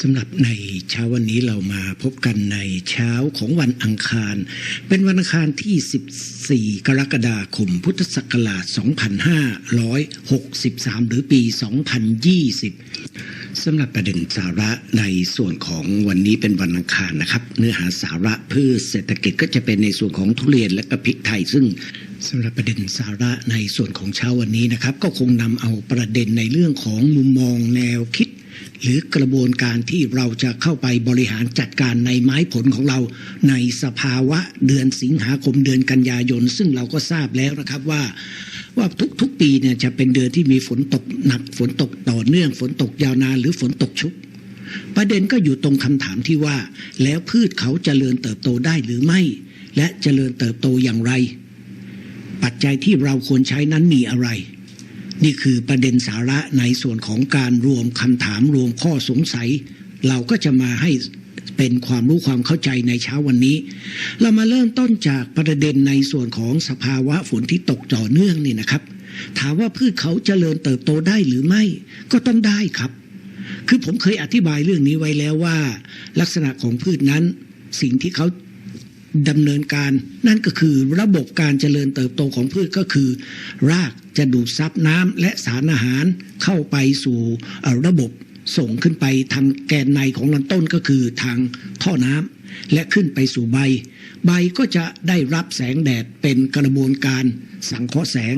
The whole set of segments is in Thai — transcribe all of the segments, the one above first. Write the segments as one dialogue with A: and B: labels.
A: สำหรับในเช้าวันนี้เรามาพบกันในเช้าของวันอังคาร เป็นวันอังคารที่ 14 กรกฎาคม พุทธศักราช 2563 หรือปี 2020 สำหรับประเด็นสาระในส่วนของวันนี้เป็นวันอังคารนะครับ เนื้อหาสาระพืชเศรษฐกิจก็จะเป็นในส่วนของทุเรียนและก็พริกไทยซึ่งสำหรับประเด็นสาระในส่วนของเช้าวันนี้นะครับ ก็คงนำเอาประเด็นในเรื่องของมุมมองแนวคิด หรือกระบวนการที่เราจะเข้าไปบริหารจัดการในไม้ผลของเรา ในสภาวะเดือนสิงหาคมเดือนกันยายน ซึ่งเราก็ทราบแล้วนะครับว่าว่าทุกๆปีเนี่ยจะเป็นเดือนที่มีฝนตกหนักฝนตกต่อเนื่องฝนตกยาวนานหรือฝนตกชุก ประเด็นก็อยู่ตรงคำถามที่ว่า แล้วพืชเขาจเจริญเติบโตได้หรือไม่ และเจริญเติบโตอย่างไร ปัจจัยที่เราควรใช้นั้นมีอะไร นี่คือประเด็นสาระในส่วนของการรวมคำถามรวมข้อสงสัย เราก็จะมาให้เป็นความรู้ความเข้าใจในเช้าวันนี้ เรามาเริ่มต้นจากประเด็นในส่วนของสภาวะฝนที่ตกต่อเนื่องนี่นะครับ ถามว่าพืชเขาเจริญเติบโตได้หรือไม่ก็ต้องได้ครับ คือผมเคยอธิบายเรื่องนี้ไว้แล้วว่า ลักษณะของพืชนั้น สิ่งที่เขา ดำเนินการ นั่นก็คือระบบการเจริญเติบโตของพืชก็คือ รากจะดูดซับน้ำและสารอาหารเข้าไปสู่ระบบส่งขึ้นไปทางแกนในของลำต้นก็คือทางท่อน้ำและขึ้นไปสู่ใบ ใบก็จะได้รับแสงแดดเป็นกระบวนการสังเคราะห์แสง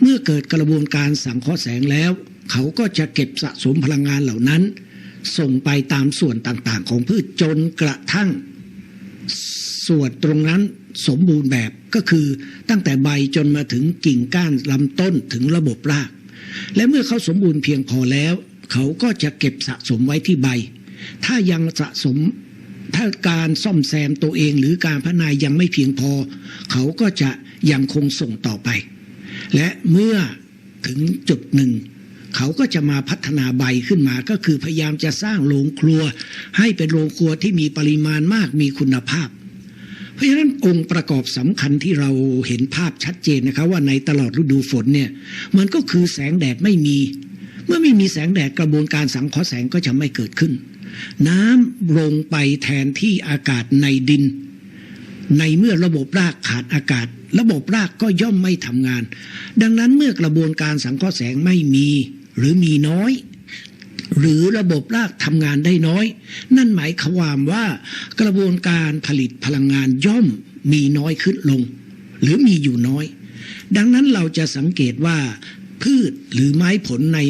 A: เมื่อเกิดกระบวนการสังเคราะห์แสงแล้ว เขาก็จะเก็บสะสมพลังงานเหล่านั้น ส่งไปตามส่วนต่างๆ ของพืชจนกระทั่ง สวนตรงนั้นสมบูรณ์แบบก็คือตั้งแต่ใบจนมาถึงกิ่งก้านลำต้นถึงระบบราก และเมื่อเขาสมบูรณ์เพียงพอแล้ว เขาก็จะเก็บสะสมไว้ที่ใบ ถ้ายังสะสมถ้าการซ่อมแซมตัวเองหรือการพัฒนายังไม่เพียงพอ เขาก็จะยังคงส่งต่อไป และเมื่อถึงจุดหนึ่ง เขาก็จะมาพัฒนาใบขึ้นมาก็คือพยายามจะสร้างโรงครัว ให้เป็นโรงครัวที่มีปริมาณมากมีคุณภาพ เพราะฉะนั้นองค์ประกอบสำคัญที่เราเห็นภาพชัดเจนนะครับว่าในตลอดฤดูฝนเนี่ยมันก็คือแสงแดดไม่มี เมื่อไม่มีแสงแดดกระบวนการสังเคราะห์แสงก็จะไม่เกิดขึ้น น้ำลงไปแทนที่อากาศในดิน ในเมื่อระบบรากขาดอากาศ ระบบรากก็ย่อมไม่ทำงาน ดังนั้นเมื่อกระบวนการสังเคราะห์แสงไม่มีหรือมีน้อย หรือระบบรากทำงานได้น้อย นั่นหมายความว่ากระบวนการผลิตพลังงานย่อมมีน้อยขึ้นลง หรือมีอยู่น้อย ดังนั้นเราจะสังเกตว่าพืชหรือไม้ผลใน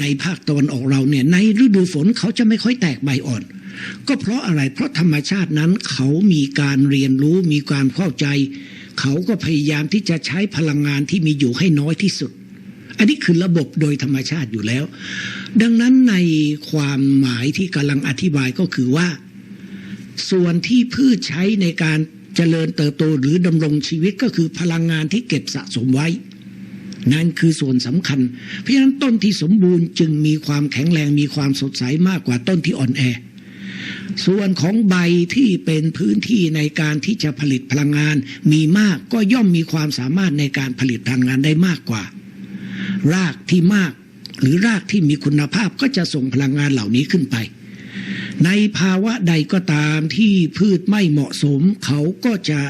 A: ในภาคตะวันออกเราเนี่ยในฤดูฝนเขาจะไม่ค่อยแตกใบอ่อน ก็เพราะอะไรเพราะธรรมชาตินั้นเขามีการเรียนรู้มีการเข้าใจ เขาก็พยายามที่จะใช้พลังงานที่มีอยู่ให้น้อยที่สุด อันนี้คือระบบโดยธรรมชาติอยู่แล้ว ดังนั้นในความหมายที่กำลังอธิบายก็คือว่า ส่วนที่พืชใช้ในการเจริญเติบโตหรือดำรงชีวิตก็คือพลังงานที่เก็บสะสมไว้ นั่นคือส่วนสำคัญ เพราะฉะนั้นต้นที่สมบูรณ์จึงมีความแข็งแรงมีความสดใสมากกว่าต้นที่อ่อนแอ ส่วนของใบที่เป็นพื้นที่ในการที่จะผลิตพลังงานมีมากก็ย่อมมีความสามารถในการผลิตพลังงานได้มากกว่า รากที่มาก หรือรากที่มีคุณภาพก็จะส่งพลังงานเหล่านี้ขึ้นไป ในภาวะใดก็ตามที่พืชไม่เหมาะสม เขาก็จะ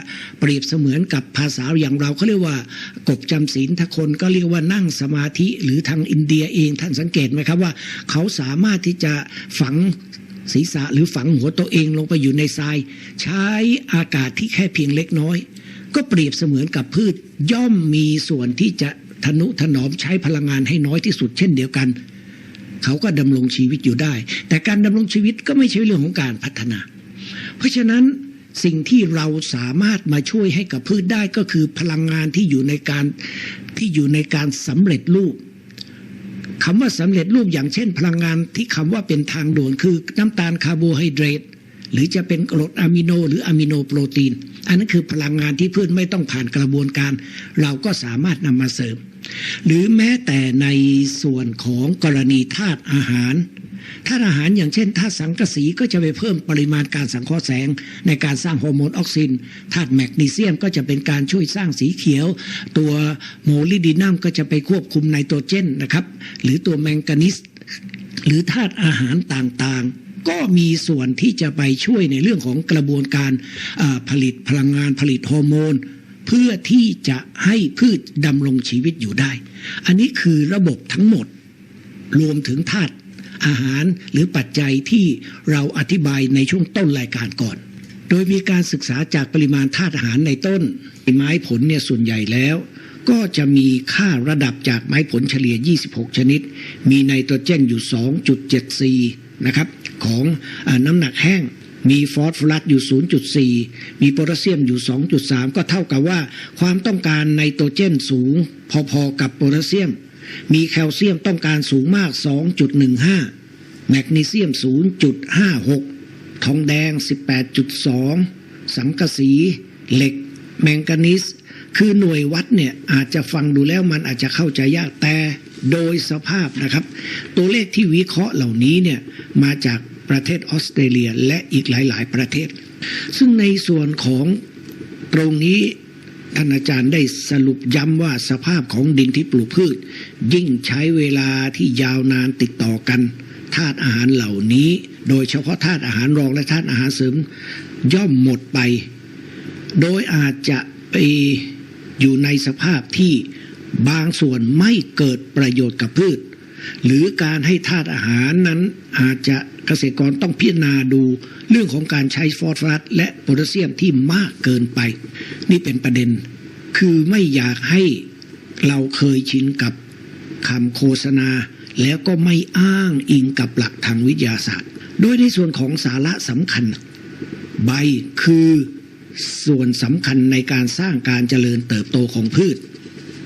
A: เปรียบเสมือนกับภาษาอย่างเราเขาเรียกว่ากบจำศีลถ้าคนก็เรียกว่านั่งสมาธิหรือทางอินเดียเองท่านสังเกตไหมครับว่า เขาสามารถที่จะฝังศีรษะหรือฝังหัวตัวเองลงไปอยู่ในทราย ใช้อากาศที่แค่เพียงเล็กน้อย ก็เปรียบเสมือนกับพืชย่อมมีส่วนที่จะ ทนุถนอมใช้พลังงานให้น้อยที่สุดเช่นเดียวกัน เขาก็ดำรงชีวิตอยู่ได้ แต่การดำรงชีวิตก็ไม่ใช่เรื่องของการพัฒนา เพราะฉะนั้นสิ่งที่เราสามารถมาช่วยให้กับพืชได้ก็คือพลังงานที่อยู่ในการที่อยู่ในการสำเร็จรูปคำว่าสำเร็จรูปอย่างเช่น พลังงานที่คำว่าเป็นทางด่วนคือน้ำตาลคาร์โบไฮเดรตหรือจะเป็นกรดอะมิโน หรืออะมิโนโปรตีน อันนั้นคือพลังงานที่พืชไม่ต้องผ่านกระบวนการ เราก็สามารถนำมาเสริม หรือแม้แต่ในส่วนของกรณีธาตุอาหารธาตุอาหารอย่างเช่นธาตุสังกะสีก็จะไปเพิ่มปริมาณการสังเคราะห์แสง ในการสร้างฮอร์โมนออกซินธาตุแมกนีเซียมก็จะเป็นการช่วยสร้างสีเขียว ตัวโมลิดินัมก็จะไปควบคุมไนโตรเจนนะครับหรือตัวแมงกานิสหรือธาตุอาหารต่างๆ ก็มีส่วนที่จะไปช่วยในเรื่องของกระบวนการผลิตพลังงานผลิตฮอร์โมน เพื่อที่จะให้พืชดำรงชีวิตอยู่ได้ อันนี้คือระบบทั้งหมด รวมถึงธาตุอาหารหรือปัจจัยที่เราอธิบายในช่วงต้นรายการก่อน โดยมีการศึกษาจากปริมาณธาตุอาหารในต้นไม้ผลเนี่ยส่วนใหญ่แล้ว ก็จะมีค่าระดับจากไม้ผลเฉลี่ย 26 ชนิด มีไนโตรเจนอยู่ 2.74 นะครับ ของอน้ำหนักแห้ง มีฟอสฟอรัสอยู่ 0.4 มีโพแทสเซียมอยู่ 2.3 ก็เท่ากับว่า ความต้องการไนโตรเจนสูง พอๆกับโพแทสเซียม มีแคลเซียมต้องการสูงมาก 2.15 แมกนีเซียม 0.56 ทองแดง 18.2 สังกะสี เหล็ก แมงกานีสคือหน่วยวัดเนี่ยอาจจะฟังดูแล้วมันอาจจะเข้าใจยากแต่โดยสภาพนะครับ ตัวเลขที่วิเคราะห์เหล่านี้เนี่ยมาจาก ประเทศออสเตรเลียและอีกหลาย ๆ ประเทศ ซึ่งในส่วนของตรงนี้ท่านอาจารย์ได้สรุปย้ำว่าสภาพของดินที่ปลูกพืช ยิ่งใช้เวลาที่ยาวนานติดต่อกันธาตุอาหารเหล่านี้ โดยเฉพาะธาตุอาหารรองและธาตุอาหารเสริม ย่อมหมดไป โดยอาจจะไปอยู่ในสภาพที่บางส่วนไม่เกิดประโยชน์กับพืช หรือการให้ธาตุอาหารนั้นอาจจะเกษตรกรต้องพิจารณาดูเรื่องของการใช้ฟอสฟอรัสและโพแทสเซียมที่มากเกินไป นี่เป็นประเด็น คือไม่อยากให้เราเคยชินกับคำโฆษณา แล้วก็ไม่อ้างอิงกับหลักทางวิทยาศาสตร์ โดยในส่วนของสาระสำคัญ ใบคือส่วนสำคัญในการสร้างการเจริญเติบโตของพืช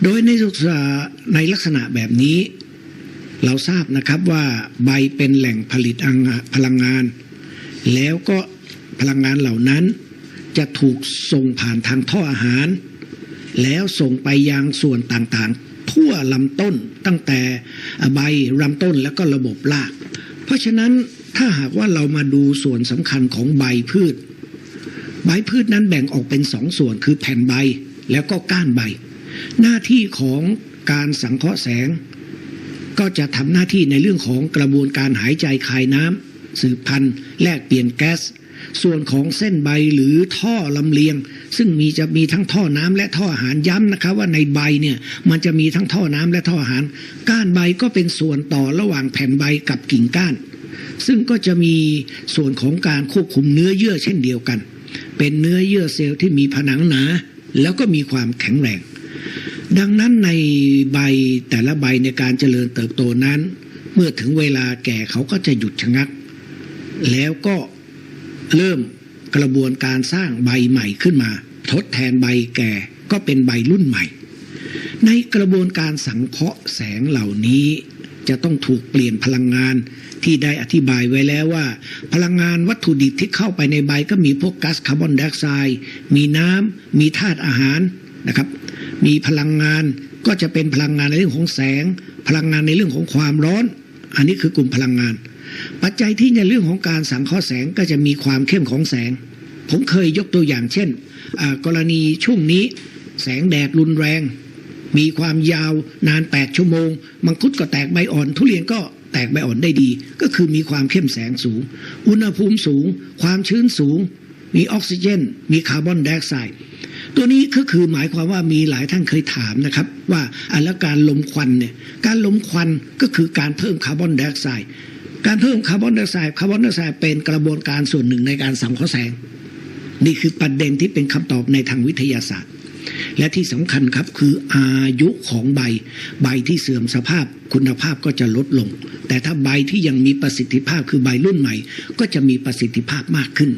A: โดยในศึกษาในลักษณะแบบนี้ เราทราบนะครับว่าใบเป็นแหล่งผลิตพลังงาน แล้วก็พลังงานเหล่านั้น จะถูกส่งผ่านทางท่ออาหาร แล้วส่งไปยังส่วนต่างๆ ทั่วลำต้นตั้งแต่ใบลำต้นแล้วก็ระบบราก เพราะฉะนั้นถ้าหากว่าเรามาดูส่วนสำคัญของใบพืช ใบพืชนั้นแบ่งออกเป็นสองส่วนคือแผ่นใบแล้วก็ก้านใบ หน้าที่ของการสังเคราะห์แสง ก็จะทำหน้าที่ในเรื่องของกระบวนการหายใจคายน้ำสืบพันธุ์แลกเปลี่ยนแก๊ส ส่วนของเส้นใบหรือท่อลำเลียง ซึ่งมีจะมีทั้งท่อน้ำและท่ออาหารย้ำนะครับว่าในใบเนี่ยมันจะมีทั้งท่อน้ำและท่ออาหาร ก้านใบก็เป็นส่วนต่อระหว่างแผ่นใบกับกิ่งก้าน ซึ่งก็จะมีส่วนของการควบคุมเนื้อเยื่อเช่นเดียวกัน เป็นเนื้อเยื่อเซลล์ที่มีผนังหนา แล้วก็มีความแข็งแรง ดังนั้นในใบแต่ละใบในการเจริญเติบโตนั้น เมื่อถึงเวลาแก่เขาก็จะหยุดชะงัก แล้วก็เริ่มกระบวนการสร้างใบใหม่ขึ้นมา ทดแทนใบแก่ก็เป็นใบรุ่นใหม่ ในกระบวนการสังเคราะห์แสงเหล่านี้ จะต้องถูกเปลี่ยนพลังงานที่ได้อธิบายไว้แล้วว่า พลังงานวัตถุดิบที่เข้าไปในใบก็มีพวกก๊าซคาร์บอนไดออกไซด์มีน้ำมีธาตุอาหารนะครับ มีพลังงานก็จะเป็นพลังงานในเรื่องของแสง พลังงานในเรื่องของความร้อน อันนี้คือกลุ่มพลังงาน ปัจจัยที่ในเรื่องของการสังเคราะห์แสงก็จะมีความเข้มของแสง ผมเคยยกตัวอย่างเช่น กรณีช่วงนี้ แสงแดดรุนแรง มีความยาวนาน 8 ชั่วโมง มังคุดก็แตกใบอ่อน ทุเรียนก็แตกใบอ่อนได้ดี ก็คือมีความเข้มแสงสูง อุณหภูมิสูง ความชื้นสูง มีออกซิเจน มีคาร์บอนไดออกไซด์ ตัวนี้ก็คือหมายความว่ามีหลายท่านเคยถามนะครับ ว่าอันแล้วการลมควันเนี่ยการลมควันก็คือการเพิ่มคาร์บอนไดออกไซด์การเพิ่มคาร์บอนไดออกไซด์คาร์บอนไดออกไซด์เป็นกระบวนการส่วนหนึ่งในการสังเคราะห์แสง นี่คือประเด็นที่เป็นคำตอบในทางวิทยาศาสตร์ และที่สำคัญครับคืออายุของใบ ใบที่เสื่อมสภาพคุณภาพก็จะลดลง แต่ถ้าใบที่ยังมีประสิทธิภาพคือใบรุ่นใหม่ ก็จะมีประสิทธิภาพมากขึ้น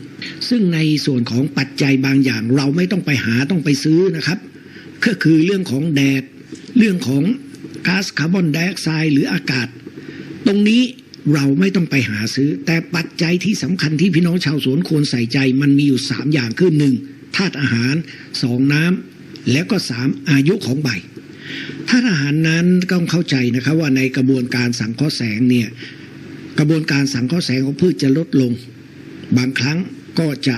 A: ซึ่งในส่วนของปัจจัยบางอย่างเราไม่ต้องไปหาต้องไปซื้อนะครับ ก็คือเรื่องของแดด เรื่องของก๊าซคาร์บอนไดออกไซด์หรืออากาศ ตรงนี้เราไม่ต้องไปหาซื้อ แต่ปัจจัยที่สำคัญที่พี่น้องชาวสวนควรใส่ใจมันมีอยู่ 3 อย่างคือหนึ่งธาตุอาหารสองน้ำ แล้วก็สามอายุของใบธาตุอาหารนั้นต้องเข้าใจนะครับว่าในกระบวนการสังเคราะห์แสงเนี่ยกระบวนการสังเคราะห์แสงของพืชจะลดลง บางครั้งก็จะ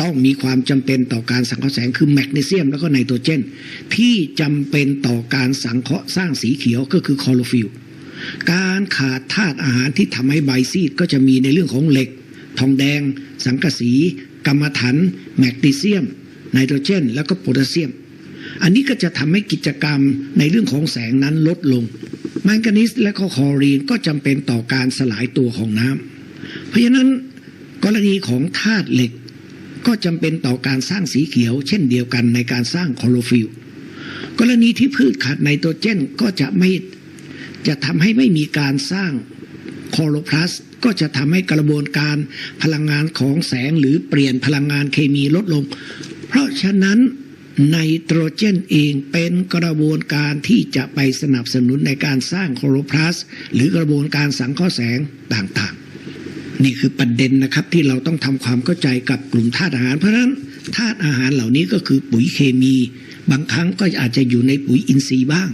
A: ต้องมีความจำเป็นต่อการสังเคราะห์แสงคือแมกนีเซียมแล้วก็ไนโตรเจน ที่จำเป็นต่อการสังเคราะห์สร้างสีเขียวก็คือคลอโรฟิลการขาดธาตุอาหารที่ทำให้ใบซีดก็จะมีในเรื่องของเหล็ก ทองแดง สังกะสี กรรมถัน แมกนีเซียม ไนโตรเจน แล้วก็โพแทสเซียม อันนี้ก็จะทำให้กิจกรรมในเรื่องของแสงนั้นลดลงแมงกานีสและก็คอรีนก็จำเป็นต่อการสลายตัวของน้ำเพราะฉะนั้นกรณีของธาตุเหล็กก็จำเป็นต่อการสร้างสีเขียว เช่นเดียวกันในการสร้างคลอโรฟิลกรณีที่พืชขาดไนโตรเจนก็จะไม่จะทำให้ไม่มีการสร้างคลอโรพลาสก็จะทำให้กระบวนการพลังงานของแสงหรือเปลี่ยนพลังงานเคมีลดลง เพราะฉะนั้น ไนโตรเจนเองเป็นกระบวนการที่จะไปสนับสนุนในการสร้างโคลอโรพลาสต์หรือกระบวนการสังเคราะห์แสงต่างๆ นี่คือประเด็นนะครับที่เราต้องทำความเข้าใจกับกลุ่มธาตุอาหาร เพราะฉะนั้นธาตุอาหารเหล่านี้ก็คือปุ๋ยเคมี บางครั้งก็อาจจะอยู่ในปุ๋ยอินทรีย์บ้าง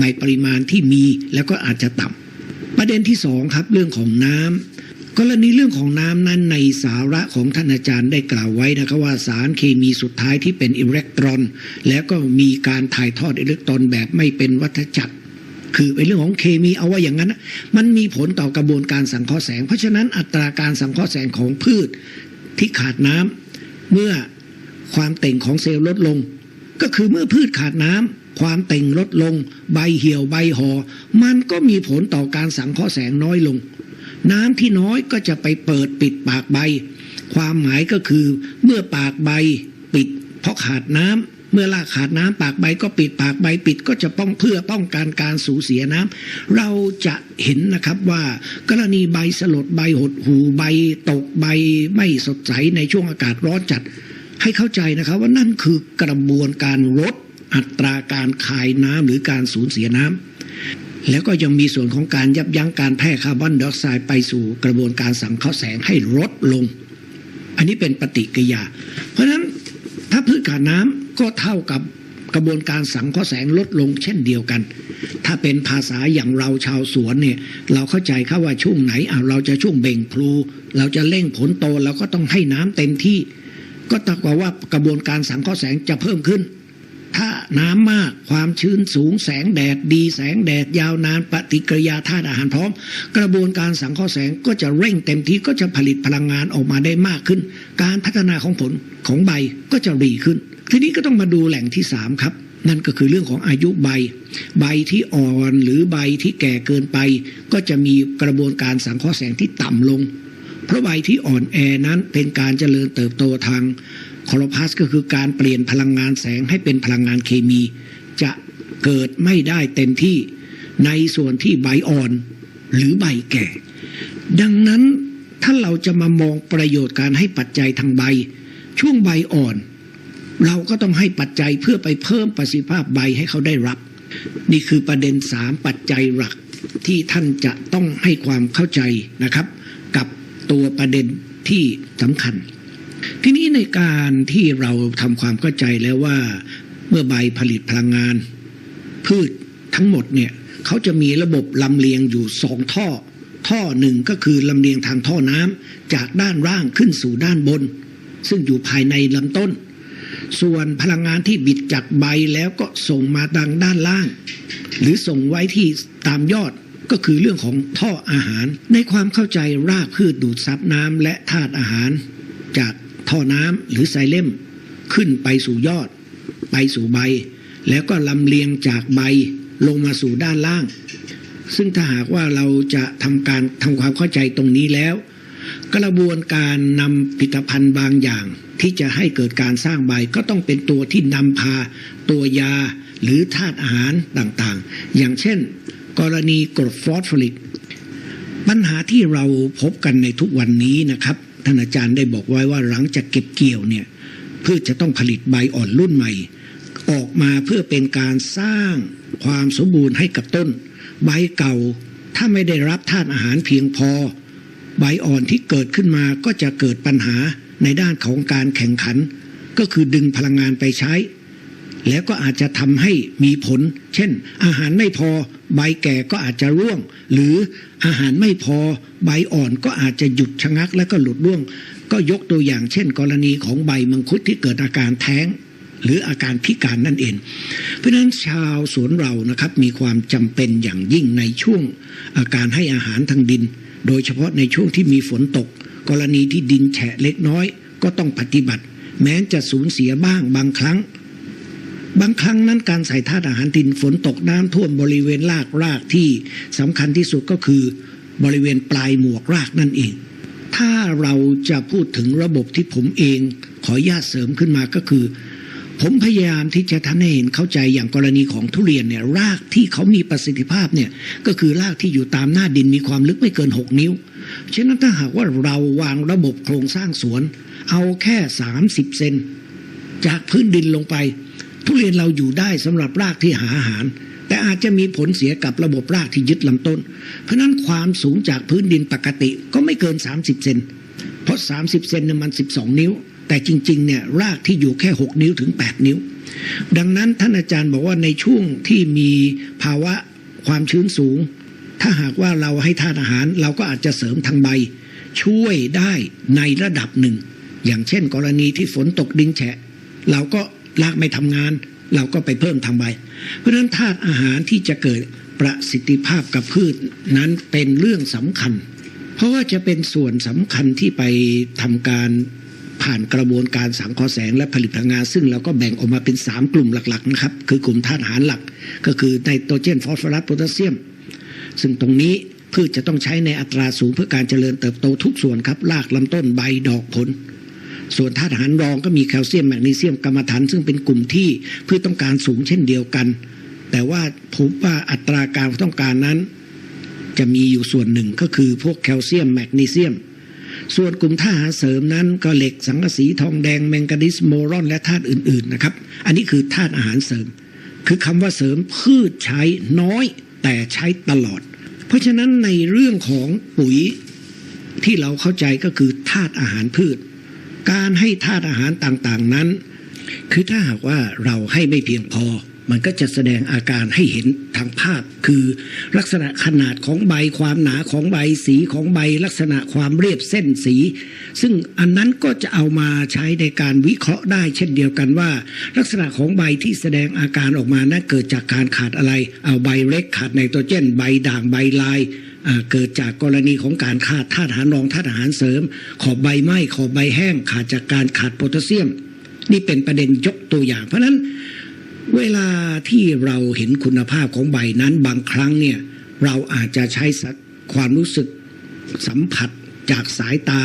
A: ในปริมาณที่มีแล้วก็อาจจะต่ำประเด็นที่สองครับเรื่องของน้ำ กรณีเรื่องของน้ำนั้นในสาระของท่านอาจารย์ได้กล่าวไว้นะครับว่าสารเคมีสุดท้ายที่เป็นอิเล็กตรอน แล้วก็มีการถ่ายทอดอิเล็กตรอนแบบไม่เป็นวัฏจักร คือเป็นเรื่องของเคมีเอาว่าอย่างนั้นนะมันมีผลต่อกระบวนการสังเคราะห์แสง เพราะฉะนั้นอัตราการสังเคราะห์แสงของพืชที่ขาดน้ำเมื่อความเต่งของเซลล์ลดลง ก็คือเมื่อพืชขาดน้ำความเต่งลดลง ใบเหี่ยวใบหอ่อมันก็มีผลต่อการสังเคราะห์แสงน้อยลง น้ำที่น้อยก็จะไปเปิดปิดปากใบ ความหมายก็คือเมื่อปากใบปิด เพราะขาดน้ำเมื่อรากขาดน้ำปากใบก็ปิดปากใบปิดก็จะป้องเพื่อป้องกันการสูญเสียน้ำเราจะเห็นนะครับว่ากรณีใบสลดใบหดหูใบตกใบไม่สดใสในช่วงอากาศร้อนจัด ให้เข้าใจนะครับว่านั่นคือกระบวนการลดอัตราการคายน้ำหรือการสูญเสียน้ำ แล้วก็ยังมีส่วนของการยับยั้งการแพร่คาร์บอนไดออกไซด์ไปสู่กระบวนการสังเคราะห์แสงให้ลดลง อันนี้เป็นปฏิกิริยา เพราะฉะนั้นถ้าพืชขาดน้ำก็เท่ากับกระบวนการสังเคราะห์แสงลดลงเช่นเดียวกัน ถ้าเป็นภาษาอย่างเราชาวสวนเนี่ยเราเข้าใจครับว่าช่วงไหนอ่าเราจะช่วงเบ่งพลู เราจะเร่งผลโตเราก็ต้องให้น้ำเต็มที่ ก็ตกว่าว่ากระบวนการสังเคราะห์แสงจะเพิ่มขึ้น ถ้าน้ำมากความชื้นสูงแสงแดดดีแสงแดดยาวนานปฏิกิริยาธาตุอาหารพร้อม กระบวนการสังเคราะห์แสงก็จะเร่งเต็มที่ก็จะผลิตพลังงานออกมาได้มากขึ้น การพัฒนาของผลของใบก็จะดีขึ้น ทีนี้ก็ต้องมาดูแหล่งที่สามครับนั่นก็คือเรื่องของอายุใบ ใบที่อ่อนหรือใบที่แก่เกินไป ก็จะมีกระบวนการสังเคราะห์แสงที่ต่ำลง เพราะใบที่อ่อนแอนั้นเป็นการเจริญเติบโตทาง คอโลพัสก็คือการเปลี่ยนพลังงานแสงให้เป็นพลังงานเคมี จะเกิดไม่ได้เต็มที่ในส่วนที่ใบอ่อนหรือใบแก่ ดังนั้นถ้าเราจะมามองประโยชน์การให้ปัจจัยทางใบ ช่วงใบอ่อน เราก็ต้องให้ปัจจัยเพื่อไปเพิ่มประสิทธิภาพใบให้เขาได้รับ นี่คือประเด็นสามปัจจัยหลักที่ท่านจะต้องให้ความเข้าใจนะครับ กับตัวประเด็นที่สำคัญ ทีนี้ในการที่เราทำความเข้าใจแล้วว่า เมื่อใบผลิตพลังงาน พืชทั้งหมดเนี่ยเขาจะมีระบบลำเลียงอยู่สองท่อ ท่อหนึ่งก็คือลำเลียงทางท่อน้ำจากด้านล่างขึ้นสู่ด้านบน ซึ่งอยู่ภายในลำต้น ส่วนพลังงานที่บิดจากใบแล้วก็ส่งมาดังด้านล่าง หรือส่งไว้ที่ตามยอดก็คือเรื่องของท่ออาหาร ในความเข้าใจรากพืชดูดซับน้ำและธาตุอาหาร จาก ท่อน้ำหรือไซเลมขึ้นไปสู่ยอด ไปสู่ใบ แล้วก็ลำเลียงจากใบลงมาสู่ด้านล่าง ซึ่งถ้าหากว่าเราจะทำการทำความเข้าใจตรงนี้แล้ว กระบวนการนำผลิตภัณฑ์บางอย่าง ที่จะให้เกิดการสร้างใบก็ต้องเป็นตัวที่นำพา ตัวยาหรือธาตุอาหารต่างๆ อย่างเช่น กรณีกรดฟอสฟอริกปัญหาที่เราพบกันในทุกวันนี้นะครับ ท่านอาจารย์ได้บอกไว้ว่าหลังจากเก็บเกี่ยวเนี่ยพืชจะต้องผลิตใบอ่อนรุ่นใหม่ ออกมาเพื่อเป็นการสร้างความสมบูรณ์ให้กับต้น ใบเก่าถ้าไม่ได้รับธาตุอาหารเพียงพอ ใบอ่อนที่เกิดขึ้นมาก็จะเกิดปัญหาในด้านของการแข่งขัน ก็คือดึงพลังงานไปใช้ แล้วก็อาจจะทำให้มีผล เช่น อาหารไม่พอ ใบแก่ก็อาจจะร่วง หรืออาหารไม่พอใบอ่อนก็อาจจะหยุดชะงักและก็หลุดร่วง ก็ยกตัวอย่างเช่น กรณีของใบมังคุดที่เกิดอาการแท้ง หรืออาการพิการนั่นเอง เพราะฉะนั้นชาวสวนเรานะครับมีความจำเป็นอย่างยิ่งในช่วงอาการให้อาหารทางดิน โดยเฉพาะในช่วงที่มีฝนตก กรณีที่ดินแฉะเล็กน้อย ก็ต้องปฏิบัติ แม้จะสูญเสียบ้างบางครั้ง บางครั้งนั้นการใส่ธาตุอาหารดินฝนตกน้ำท่วมบริเวณรากรากที่สำคัญที่สุดก็คือบริเวณปลายหมวกรากนั่นเอง ถ้าเราจะพูดถึงระบบที่ผมเองขอญาตเสริมขึ้นมาก็คือ ผมพยายามที่จะทำให้เห็นเข้าใจอย่างกรณีของทุเรียนเนี่ยรากที่เขามีประสิทธิภาพเนี่ยก็คือรากที่อยู่ตามหน้าดินมีความลึกไม่เกิน 6 นิ้ว ฉะนั้นถ้าหากว่าเราวางระบบโครงสร้างสวน เอาแค่ 30 เซนจากพื้นดินลงไป ทุเรียนเราอยู่ได้สำหรับรากที่หาอาหาร แต่อาจจะมีผลเสียกับระบบรากที่ยึดลำต้น เพราะนั้นความสูงจากพื้นดินปกติก็ไม่เกิน 30 เซนเพราะ 30 เซนเนี่ยมัน 12 นิ้ว แต่จริงๆเนี่ยรากที่อยู่แค่ 6 นิ้วถึง 8 นิ้ว ดังนั้นท่านอาจารย์บอกว่าในช่วงที่มีภาวะความชื้นสูง ถ้าหากว่าเราให้ธาตุอาหารเราก็อาจจะเสริมทางใบ ช่วยได้ในระดับหนึ่ง อย่างเช่น กรณีที่ฝนตกดินแฉะ เราก็ รากไม่ทำงาน เราก็ไปเพิ่มทางใบ เพราะฉะนั้นธาตุอาหารที่จะเกิดประสิทธิภาพกับพืชนั้นเป็นเรื่องสำคัญ เพราะว่าจะเป็นส่วนสำคัญที่ไปทำการผ่านกระบวนการสังเคราะห์แสงและผลิตพลังงาน ซึ่งเราก็แบ่งออกมาเป็น 3 กลุ่มหลักๆนะครับ คือกลุ่มธาตุอาหารหลัก ก็คือไนโตรเจนฟอสฟอรัสโพแทสเซียม ซึ่งตรงนี้พืชจะต้องใช้ในอัตราสูงเพื่อการเจริญเติบโตทุกส่วนครับรากลำต้นใบดอกผล ส่วนธาตุอาหารรองก็มีแคลเซียมแมกนีเซียมกรรมฐานซึ่งเป็นกลุ่มที่พืชต้องการสูงเช่นเดียวกัน แต่ว่าพบว่าอัตราการต้องการนั้น จะมีอยู่ส่วนหนึ่งก็คือพวกแคลเซียมแมกนีเซียม ส่วนกลุ่มธาตุอาหารเสริมนั้นก็เหล็กสังกะสีทองแดงแมงกานิสโมรอนและธาตุอื่นๆนะครับ อันนี้คือธาตุอาหารเสริม คือคำว่าเสริมพืชใช้น้อยแต่ใช้ตลอด เพราะฉะนั้นในเรื่องของปุ๋ยที่เราเข้าใจก็คือธาตุอาหารพืช การให้ธาตุอาหารต่างๆนั้น คือถ้าหากว่าเราให้ไม่เพียงพอ มันก็จะแสดงอาการให้เห็นทางภาพ คือลักษณะขนาดของใบความหนาของใบสีของใบลักษณะความเรียบเส้นสี ซึ่งอันนั้นก็จะเอามาใช้ในการวิเคราะห์ได้ เช่นเดียวกันว่า ลักษณะของใบที่แสดงอาการออกมานั้นเกิดจากการขาดอะไร เอาใบเล็กขาดไนโตรเจน ใบด่างใบลายเกิดจากกรณีของการขาดธาตุอาหารรองธาตุอาหารเสริม ขอบใบไหม้ขอบใบแห้งขาดจากการขาดโพแทสเซียม นี่เป็นประเด็นยกตัวอย่าง เพราะฉะนั้น เวลาที่เราเห็นคุณภาพของใบนั้นบางครั้งเนี่ย เราอาจจะใช้สักความรู้สึกสัมผัสจากสายตา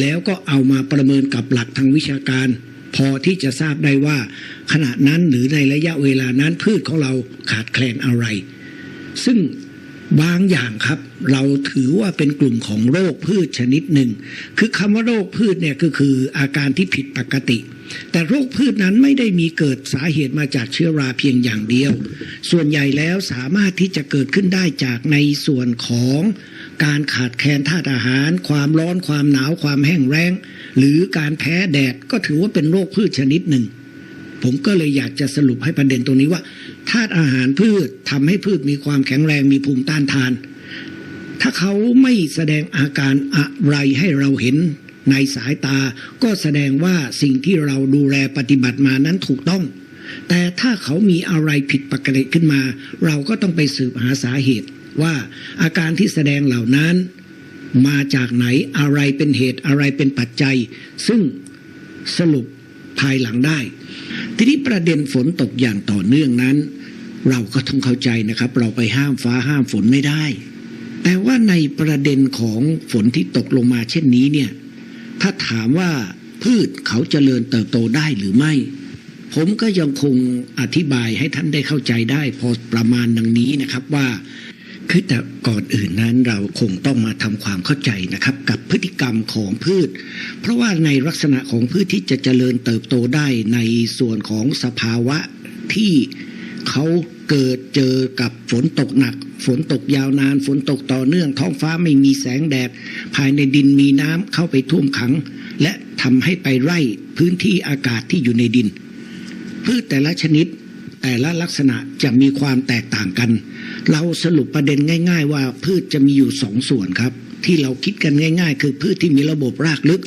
A: แล้วก็เอามาประเมินกับหลักทางวิชาการ พอที่จะทราบได้ว่า ขณะนั้นหรือในระยะเวลานั้นพืชของเราขาดแคลนอะไร ซึ่ง บางอย่างครับ เราถือว่าเป็นกลุ่มของโรคพืชชนิดหนึ่ง คือคำว่าโรคพืชเนี่ยก็คืออาการที่ผิดปกติ แต่โรคพืชนั้นไม่ได้มีเกิดสาเหตุมาจากเชื้อราเพียงอย่างเดียว ส่วนใหญ่แล้วสามารถที่จะเกิดขึ้นได้จากในส่วนของการขาดแคลนธาตุอาหาร ความร้อนความหนาวความแห้งแล้งหรือการแพ้แดดก็ถือว่าเป็นโรคพืชชนิดหนึ่ง ผมก็เลยอยากจะสรุปให้ประเด็นตรงนี้ว่า ธาตุอาหารพืชทำให้พืชมีความแข็งแรงมีภูมิต้านทาน ถ้าเขาไม่แสดงอาการอะไรให้เราเห็นในสายตาก็แสดงว่าสิ่งที่เราดูแลปฏิบัติมานั้นถูกต้อง แต่ถ้าเขามีอะไรผิดปกติขึ้นมา เราก็ต้องไปสืบหาสาเหตุว่าอาการที่แสดงเหล่านั้น มาจากไหนอะไรเป็นเหตุอะไรเป็นปัจจัย ซึ่งสรุปภายหลังได้ ทีนี้ประเด็นฝนตกอย่างต่อเนื่องนั้น เราก็ต้องเข้าใจนะครับ เราไปห้ามฟ้าห้ามฝนไม่ได้ แต่ว่าในประเด็นของฝนที่ตกลงมาเช่นนี้เนี่ย ถ้าถามว่าพืชเขาเจริญเติบโตได้หรือไม่ ผมก็ยังคงอธิบายให้ท่านได้เข้าใจได้ พอประมาณดังนี้นะครับว่าคือแต่ก่อนอื่นนั้นเราคงต้องมาทำความเข้าใจนะครับ กับพฤติกรรมของพืช เพราะว่าในลักษณะของพืชที่จะเจริญเติบโตได้ในส่วนของสภาวะที่เขา เกิดเจอกับฝนตกหนัก ฝนตกยาวนาน ฝนตกต่อเนื่อง ท้องฟ้าไม่มีแสงแดด ภายในดินมีน้ำเข้าไปท่วมขัง และทำให้ไปไล่พื้นที่อากาศที่อยู่ในดิน พืชแต่ละชนิดแต่ละลักษณะจะมีความแตกต่างกัน เราสรุปประเด็นง่าย ๆ ว่าพืชจะมีอยู่สองส่วนครับ ที่เราคิดกันง่าย ๆ คือพืชที่มีระบบรากลึก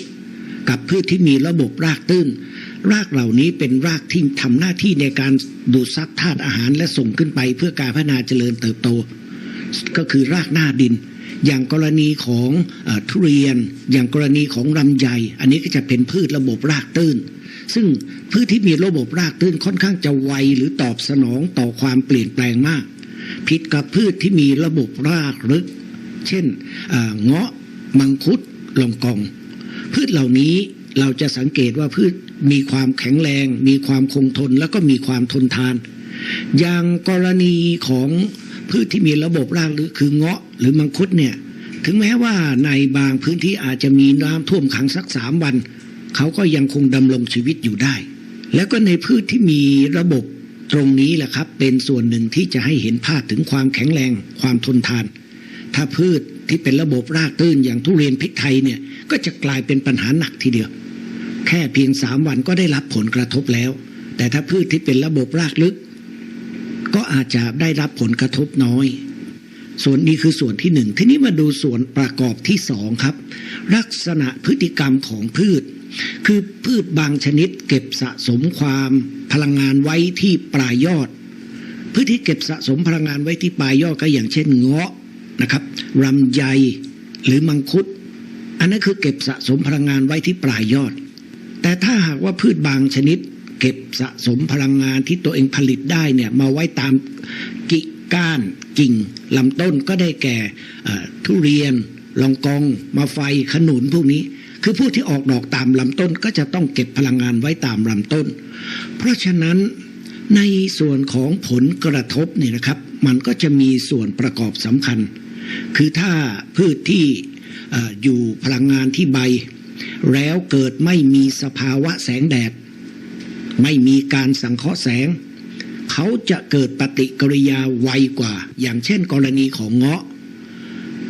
A: กับพืชที่มีระบบรากตื้น รากเหล่านี้เป็นรากที่ทำหน้าที่ในการดูดซับธาตุอาหารและส่งขึ้นไปเพื่อการพัฒนาเจริญเติบโต ก็คือรากหน้าดิน อย่างกรณีของอทุเรียน อย่างกรณีของลำไย อันนี้ก็จะเป็นพืชระบบรากตื้น ซึ่งพืชที่มีระบบรากตื้นค่อนข้างจะไวหรือตอบสนองต่อความเปลี่ยนแปลงมากผิดกับพืชที่มีระบบรากลึก เช่นเอ่อเงาะมังคุดลองกอง พืชเหล่านี้ เราจะสังเกตว่าพืชมีความแข็งแรง มีความคงทนแล้วก็มีความทนทาน อย่างกรณีของพืชที่มีระบบรากลึกคือเงาะหรือมังคุดเนี่ยถึงแม้ว่าในบางพื้นที่อาจจะมีน้ำท่วมขังสักสามวัน เขาก็ยังคงดำรงชีวิตอยู่ได้ แล้วก็ในพืชที่มีระบบตรงนี้แหละครับ เป็นส่วนหนึ่งที่จะให้เห็นภาพถึงความแข็งแรงความทนทาน ถ้าพืชที่เป็นระบบรากตื้นอย่างทุเรียนพริกไทยเนี่ยก็จะกลายเป็นปัญหาหนักทีเดียว แค่เพียงสามวันก็ได้รับผลกระทบแล้ว แต่ถ้าพืชที่เป็นระบบรากลึก ก็อาจจะได้รับผลกระทบน้อย ส่วนนี้คือส่วนที่หนึ่งทีนี้มาดูส่วนประกอบที่สองครับ ลักษณะพฤติกรรมของพืช คือพืชบางชนิดเก็บสะสมความพลังงานไว้ที่ปลายยอดพืชที่เก็บสะสมพลังงานไว้ที่ปลายยอดก็อย่างเช่นเงาะนะครับลำไยหรือมังคุด อันนั้นคือเก็บสะสมพลังงานไว้ที่ปลายยอด แต่ถ้าหากว่าพืชบางชนิด เก็บสะสมพลังงานที่ตัวเองผลิตได้เนี่ยมาไว้ตามกิก้านกิ่งลำต้นก็ได้แก่ทุเรียนลองกอง มาไฟขนุนพวกนี้ คือผู้ที่ออกดอกตามลำต้นก็จะต้องเก็บพลังงานไว้ตามลำต้น เพราะฉะนั้นในส่วนของผลกระทบเนี่ยนะครับ มันก็จะมีส่วนประกอบสำคัญ คือถ้าพืชที่อยู่พลังงานที่ใบ แล้วเกิดไม่มีสภาวะแสงแดด ไม่มีการสังเคราะห์แสง เขาจะเกิดปฏิกิริยาไวกว่า อย่างเช่นกรณีของเงาะ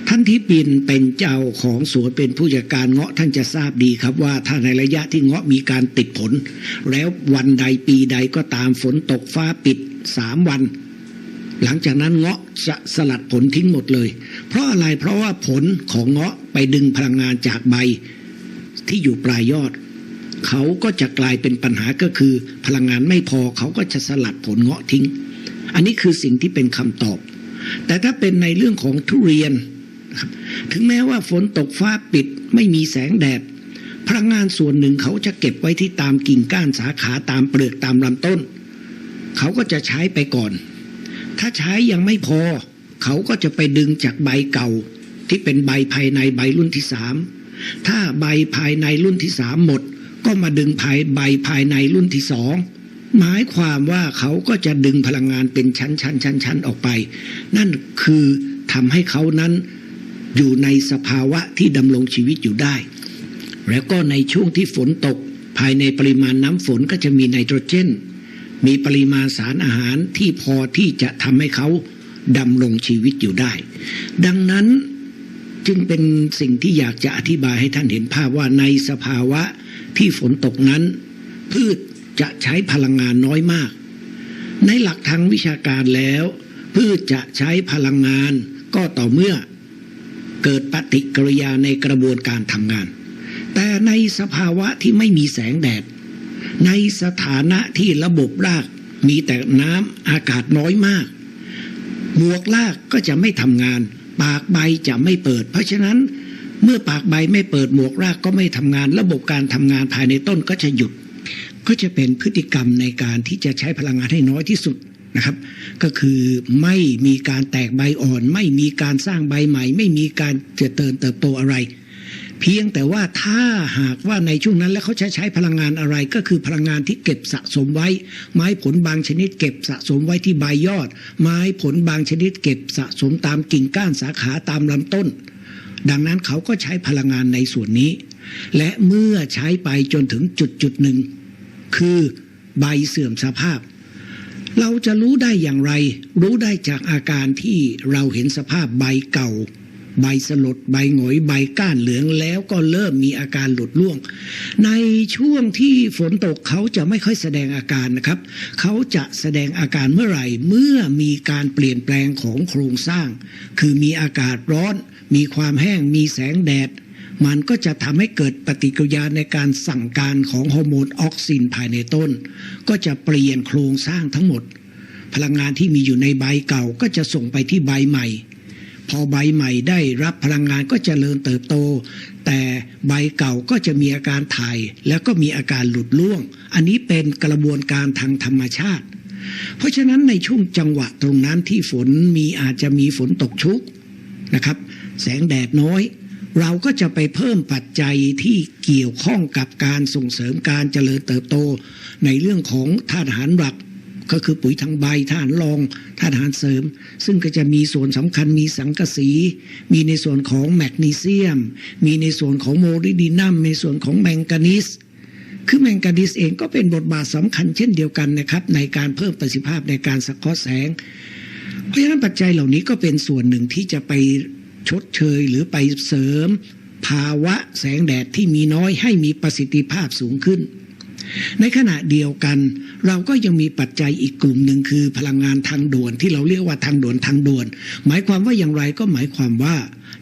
A: ท่านที่ปินเป็นเจ้าของสวนเป็นผู้จัดการเงาะท่านจะทราบดีครับว่าถ้าในระยะที่เงาะมีการติดผล แล้ววันใดปีใดก็ตามฝนตกฟ้าปิดสามวันหลังจากนั้นเงาะจะสลัดผลทิ้งหมดเลย เพราะอะไร เพราะว่าผลของเงาะไปดึงพลังงานจากใบ ที่อยู่ปลายยอด เขาก็จะกลายเป็นปัญหาก็คือ พลังงานไม่พอเขาก็จะสลัดผลเงาะทิ้ง อันนี้คือสิ่งที่เป็นคำตอบ แต่ถ้าเป็นในเรื่องของทุเรียนครับถึงแม้ว่าฝนตกฟ้าปิดไม่มีแสงแดดพลังงานส่วนหนึ่งเขาจะเก็บไว้ที่ตามกิ่งก้านสาขาตามเปลือกตามลำต้น เขาก็จะใช้ไปก่อน ถ้าใช้ยังไม่พอ เขาก็จะไปดึงจากใบเก่า ที่เป็นใบภายในใบรุ่นที่สาม ถ้าใบภายในรุ่นที่สามหมด ก็มาดึงภายใบภายในรุ่นที่สองหมายความว่าเขาก็จะดึงพลังงานเป็นชั้นชั้นชั้นชั้นออกไป นั่นคือทำให้เขานั้นอยู่ในสภาวะที่ดำรงชีวิตอยู่ได้ แล้วก็ในช่วงที่ฝนตก ภายในปริมาณน้ำฝนก็จะมีไนโตรเจน มีปริมาณสารอาหารที่พอที่จะทำให้เขาดำรงชีวิตอยู่ได้ ดังนั้น จึงเป็นสิ่งที่อยากจะอธิบายให้ท่านเห็นภาพว่าในสภาวะที่ฝนตกนั้น พืชจะใช้พลังงานน้อยมาก ในหลักทางวิชาการแล้ว พืชจะใช้พลังงานก็ต่อเมื่อเกิดปฏิกิริยาในกระบวนการทำงาน แต่ในสภาวะที่ไม่มีแสงแดด ในสถานะที่ระบบรากมีแต่น้ำอากาศน้อยมาก หมวกรากก็จะไม่ทำงาน ปากใบจะไม่เปิด เพราะฉะนั้นเมื่อปากใบไม่เปิดหมวกรากก็ไม่ทำงาน ระบบการทำงานภายในต้นก็จะหยุด ก็จะเป็นพฤติกรรมในการที่จะใช้พลังงานให้น้อยที่สุดนะครับ ก็คือไม่มีการแตกใบอ่อน ไม่มีการสร้างใบใหม่ ไม่มีการเจริญเติบโตอะไร เพียงแต่ว่าถ้าหากว่าในช่วงนั้นแล้วเขาจะใช้พลังงานอะไร ก็คือพลังงานที่เก็บสะสมไว้ ไม้ผลบางชนิดเก็บสะสมไว้ที่ใบยอด ไม้ผลบางชนิดเก็บสะสมตามกิ่งก้านสาขาตามลำต้น ดังนั้นเขาก็ใช้พลังงานในส่วนนี้ และเมื่อใช้ไปจนถึงจุดจุดหนึ่งคือใบเสื่อมสภาพ เราจะรู้ได้อย่างไร รู้ได้จากอาการที่เราเห็นสภาพใบเก่า ใบสลดใบหงอยใบก้านเหลืองแล้วก็เริ่มมีอาการหลุดร่วง ในช่วงที่ฝนตกเขาจะไม่ค่อยแสดงอาการนะครับ เขาจะแสดงอาการเมื่อไหร่เมื่อมีการเปลี่ยนแปลงของโครงสร้าง คือมีอากาศร้อน มีความแห้งมีแสงแดด มันก็จะทำให้เกิดปฏิกิริยาในการสั่งการของฮอร์โมนออกซินภายในต้น ก็จะเปลี่ยนโครงสร้างทั้งหมด พลังงานที่มีอยู่ในใบเก่าก็จะส่งไปที่ใบใหม่ พอใบใหม่ได้รับพลังงานก็จเจริญเติบโต แต่ใบเก่าก็จะมีอาการถ่าย แล้วก็มีอาการหลุดล่วง อันนี้เป็นกระบวนการทางธรรมชาติ เพราะฉะนั้นในช่วงจังหวะตรงนั้นที่ฝนมีอาจจะมีฝนตกชุกนะครับ แสงแดดน้อย เราก็จะไปเพิ่มปัจจัยที่เกี่ยวข้องกับการส่งเสริมการเจริญเติบโต ในเรื่องของธาตุอาหารหลัก ก็คือปุ๋ยทางใบธาตุอาหารรองธาตุอาหารเสริม ซึ่งก็จะมีส่วนสำคัญมีสังกะสี มีในส่วนของแมกนีเซียม มีในส่วนของโมริดีนัมในส่วนของแมงกานีสคือแมงกานีสเองก็เป็นบทบาทสำคัญเช่นเดียวกันนะครับในการเพิ่มประสิทธิภาพในการสังเคราะห์แสง เพราะฉะนั้นปัจจัยเหล่านี้ก็เป็นส่วนหนึ่งที่จะไปชดเชยหรือไปเสริม ภาวะแสงแดดที่มีน้อยให้มีประสิทธิภาพสูงขึ้น ในขณะเดียวกัน เราก็ยังมีปัจจัยอีกกลุ่มหนึ่งคือพลังงานทางด่วนที่เราเรียกว่าทางด่วนทางด่วน หมายความว่าอย่างไรก็หมายความว่า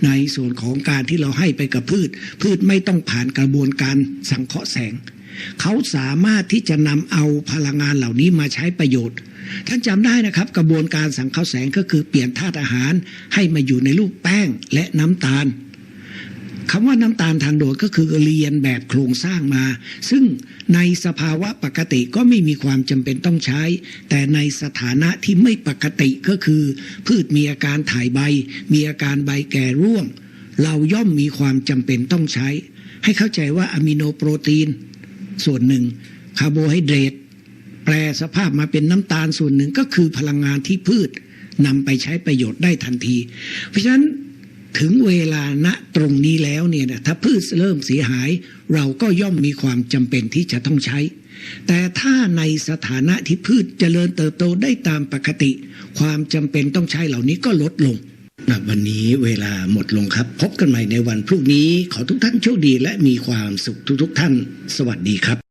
A: ในส่วนของการที่เราให้ไปกับพืช พืชไม่ต้องผ่านกระบวนการสังเคราะห์แสง เขาสามารถที่จะนำเอาพลังงานเหล่านี้มาใช้ประโยชน์ ท่านจำได้นะครับกระบวนการสังเคราะห์แสงก็คือเปลี่ยนธาตุอาหารให้มาอยู่ในรูปแป้งและน้ำตาล คำว่าน้ำตาลทางโดดก็คือเรียนแบบโครงสร้างมา ซึ่งในสภาวะปกติก็ไม่มีความจำเป็นต้องใช้ แต่ในสถานะที่ไม่ปกติก็คือ พืชมีอาการถ่ายใบ มีอาการใบแก่ร่วง เราย่อมมีความจำเป็นต้องใช้ ให้เข้าใจว่าอะมิโนโปรตีน ส่วนหนึ่งคาร์โบไฮเดรตแปลสภาพมาเป็นน้ำตาลส่วนหนึ่งก็คือพลังงานที่พืชนำไปใช้ประโยชน์ได้ทันที เพราะฉะนั้น ถึงเวลาณตรงนี้แล้วเนี่ยนะถ้าพืชเริ่มเสียหาย เราก็ย่อมมีความจำเป็นที่จะต้องใช้ แต่ถ้าในสถานะที่พืชเจริญเติบโตได้ตามปกติ ความจำเป็นต้องใช้เหล่านี้ก็ลดลงวันนี้เวลาหมดลงครับ พบกันใหม่ในวันพรุ่งนี้ ขอทุกท่านโชคดีและมีความสุขทุกๆท่าน สวัสดีครับ